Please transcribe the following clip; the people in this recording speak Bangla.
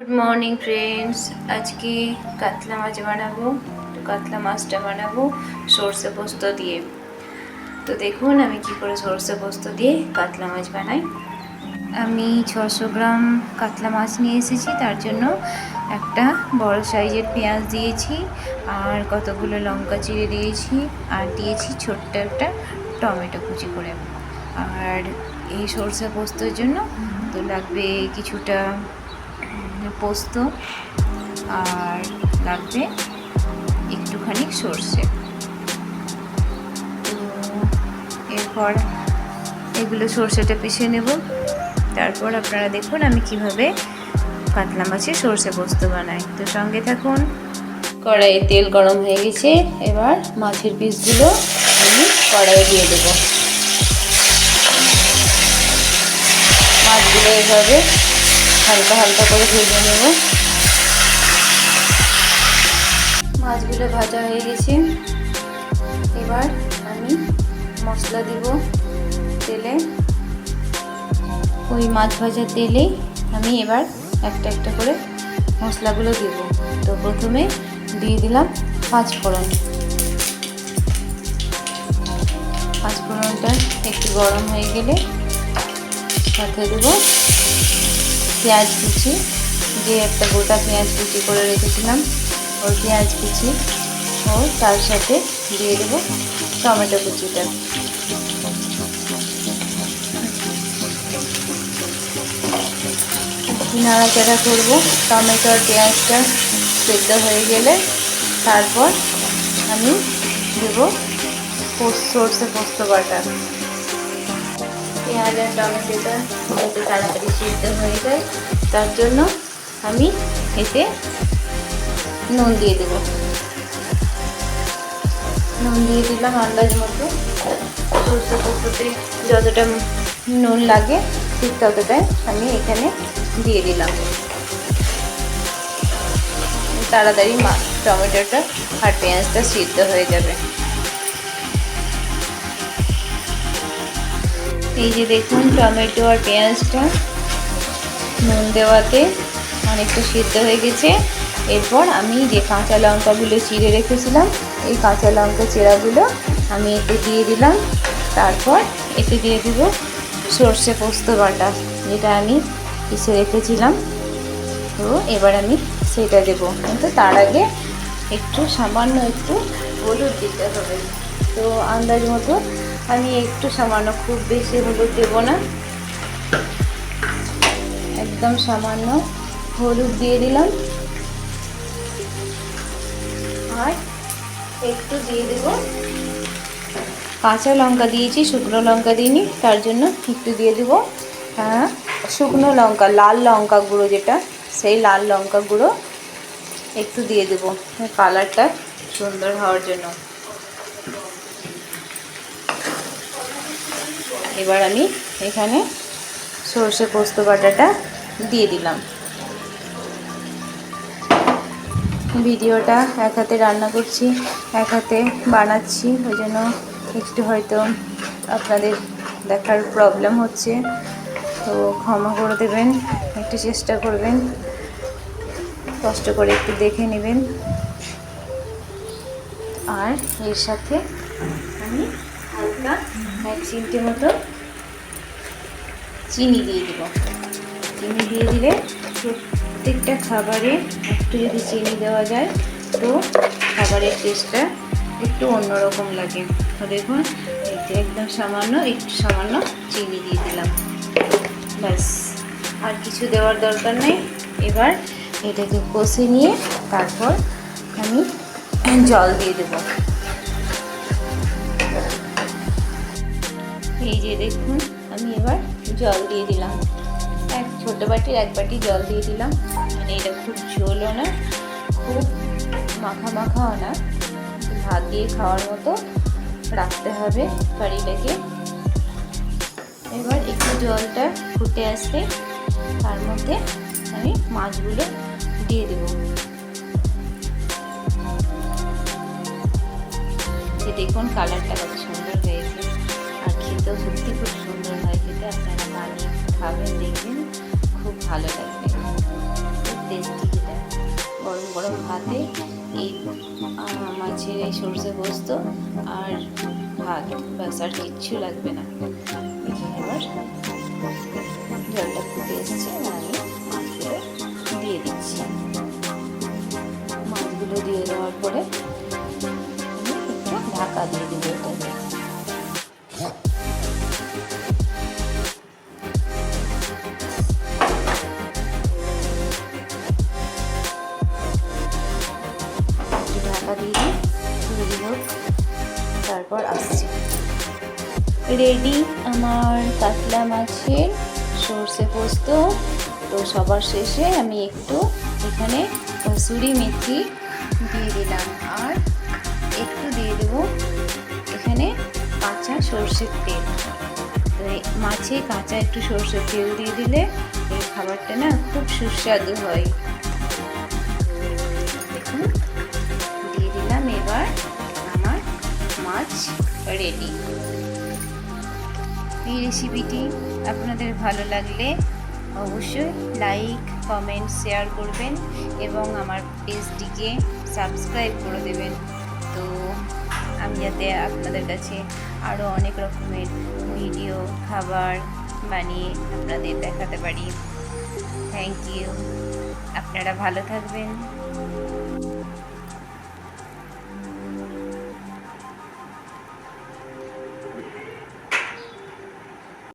গুড মর্নিং ফ্রেন্ডস আজকে কাতলা মাছ বানাবো, তো কাতলা মাছটা বানাবো, সর্ষে পোস্ত দিয়ে। তো দেখুন, আমি কি করে সর্ষে পোস্ত দিয়ে কাতলা মাছ বানাই। আমি ছশো গ্রাম কাতলা মাছ নিয়ে এসেছি, তার জন্য একটা বড় সাইজের পেঁয়াজ দিয়েছি, আর কতগুলো লঙ্কা চিড়ে দিয়েছি, আর দিয়েছি ছোট্ট একটা টমেটো কুচি করে। আর এই সর্ষে পোস্তর জন্য তো লাগবে কিছুটা পোস্ত আর লাগবে একটুখানি সর্ষে। এরপর এগুলো সর্ষেটা পিষে নেব। তারপর আপনারা দেখুন আমি কীভাবে কাতলা মাছের সর্ষে পোস্ত বানাই। তো সঙ্গে থাকুন। কড়াইয়ে তেল গরম হয়ে গেছে। এবার মাছের পিসগুলো আমি কড়াইয়ে দিয়ে দেবো। মাছগুলো এভাবে হালকা হালকা করে ভেজে নেব। মাছগুলো ভাজা হয়ে গেছে। এবার আমি মশলা দিব তেলে। ওই মাছ ভাজা তেলে আমি এবার একটা একটা করে মশলাগুলো দেব। তো প্রথমে দিয়ে দিলাম পাঁচ ফোড়ন পাঁচ ফোড়নটা একটু গরম হয়ে গেলে সাথে দেবো পেঁয়াজ কুচি যে একটা গোটা পেঁয়াজ কুচি করে রেখেছিলাম। ওই পেঁয়াজ কুচি ও তার সাথে দিয়ে দেবো টমেটো কুচিটা। নাড়াচাড়া করব, টমেটো আর পেঁয়াজটা সেদ্ধ হয়ে গেলে তারপর আমি দেবো সর্ষে পোস্ত বাটা। পেঁয়াজ আর টমেটোটা যাতে তাড়াতাড়ি সিদ্ধ হয়ে যায়, তার জন্য আমি এতে নুন দিয়ে দেব। নুন দিয়ে দিলাম আন্দাজ মতো। সরষে যতটা নুন লাগে, ঠিক ততটাই আমি এখানে দিয়ে দিলাম। তাড়াতাড়ি মা টমেটোটা আর পেঁয়াজটা সিদ্ধ হয়ে যাবে। এই যে দেখুন টমেটো আর পেঁয়াজটা নুন দেওয়াতে অনেকটা সিদ্ধ হয়ে গেছে। এরপর আমি যে কাঁচা লঙ্কাগুলো চিড়ে রেখেছিলাম, এই কাঁচা লঙ্কা চেরাগুলো আমি এতে দিয়ে দিলাম। তারপর এতে দিয়ে দিব সর্ষে পোস্ত বাটা, যেটা আমি পিষে রেখেছিলাম। তো এবার আমি সেটা দেবো। কিন্তু তার আগে একটু সামান্য একটু হলুদ দিতে হবে। তো আন্দাজ মতো আমি একটু সামান্য, খুব বেশি হলুদ দেব না। একদম সামান্য হলুদ দিয়ে দিলাম। আর একটু দিয়ে দেব। কাঁচা লঙ্কা দিয়েছি, শুকনো লঙ্কা দিইনি, তার জন্য একটু দিয়ে দেব। হ্যাঁ শুকনো লঙ্কা, লাল লঙ্কা গুঁড়ো যেটা, সেই লাল লঙ্কা গুঁড়ো একটু দিয়ে দেবো। কালারটা সুন্দর হওয়ার জন্য। এবার আমি এখানে সর্ষে পোস্ত বাটাটা দিয়ে দিলাম। ভিডিওটা এক হাতে রান্না করছি, এক হাতে বানাচ্ছি ওই জন্য একটু হয়তো আপনাদের দেখার প্রবলেম হচ্ছে। তো ক্ষমা করে দেবেন, একটু চেষ্টা করবেন, কষ্ট করে একটু দেখে নেবেন। আর এর সাথে আমি হালকা এক চিমটে মতো চিনি দিয়ে দিব। চিনি দিয়ে দিলে প্রত্যেকটা খাবারে একটু যদি চিনি দেওয়া যায়, তো খাবারের টেস্টটা একটু অন্যরকম লাগে। তো দেখুন একদম সামান্য, একটু সামান্য চিনি দিয়ে দিলাম। ব্যাস, আর কিছু দেওয়ার দরকার নেই। এবার এটাকে কষে নিয়ে তারপর আমি জল দিয়ে দেবো। এই যে দেখুন, আমি এবার জল দিয়ে দিলাম। এক ছোটো বাটির এক বাটি জল দিয়ে দিলাম। মানে এটা খুব ঝোলও না, খুব মাখা মাখাও না। ভাত দিয়ে খাওয়ার মতো রাখতে হবে কারিটাকে। এবার একটু জলটা ফুটে আসতে তার মধ্যে আমি মাছগুলো দিয়ে দেবো। দেখুন কালারটা কত খেতেও সত্যি খুব সুন্দর হয় যেটা আপনারা বানিয়ে খাবেন, দেখবেন খুব ভালো লাগবে। গরম গরম ভাতে এই মাছের এই সর্ষে পোস্ত আর ভাত, ব্যাস, আর কিচ্ছু লাগবে না। এবার জলটা খুব এসছে। রেডি আমার কাতলা মাছের সর্ষে পোস্ত। তো সবার শেষে আমি একটু এখানে কসুরি মেথি দিয়ে দিলাম। আর একটু দিয়ে দেবো এখানে কাঁচা সর্ষের তেল। তো মাছে কাঁচা একটু সর্ষের তেল দিয়ে দিলে এই খাবারটা না খুব সুস্বাদু হয়। দেখুন, দিয়ে দিলাম এবার আমার মাছ রেডি। এই রেসিপিটি আপনাদের ভালো লাগলে অবশ্যই লাইক কমেন্ট শেয়ার করবেন এবং আমার পেজটিকে সাবস্ক্রাইব করে দেবেন। তো আমি যাতে আপনাদের কাছে আরও অনেক রকমের ভিডিও খাবার বানিয়ে আপনাদের দেখাতে পারি। থ্যাংক ইউ আপনারা ভালো থাকবেন।